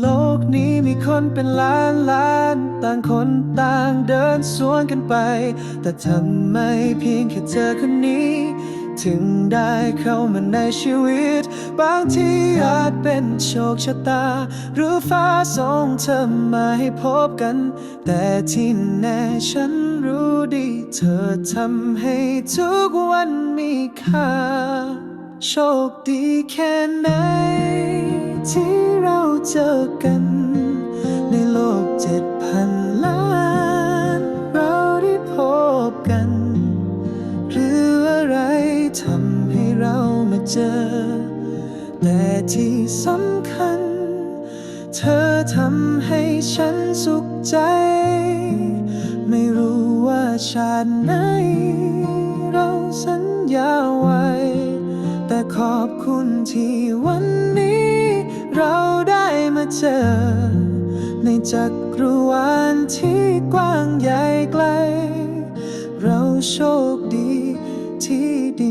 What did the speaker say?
โลกนี้มีคนเป็นล้านล้าน ต่างคนต่างเดินสวนกันไป แต่ทำไมเพียงแค่เธอคนนี้ ถึงได้เข้ามาในชีวิต บางทีอาจเป็นโชคชะตา หรือฟ้าส่งเธอมาให้พบกัน แต่ที่แน่ฉันรู้ดี เธอทำให้ทุกวันมีค่า โชคดีแค่ไหน เจอกัน ในโลกเจ็ดพันล้าน เราได้พบกัน หรืออะไรทำให้เรามาเจอ แต่ที่สำคัญ เธอทำให้ฉันสุขใจ ไม่รู้ว่าชาติไหน เราสัญญาไว้ แต่ขอบคุณที่วันนี้ เจอ ในจักรวาลที่กว้างใหญ่ไกล เราโชคดีที่ได้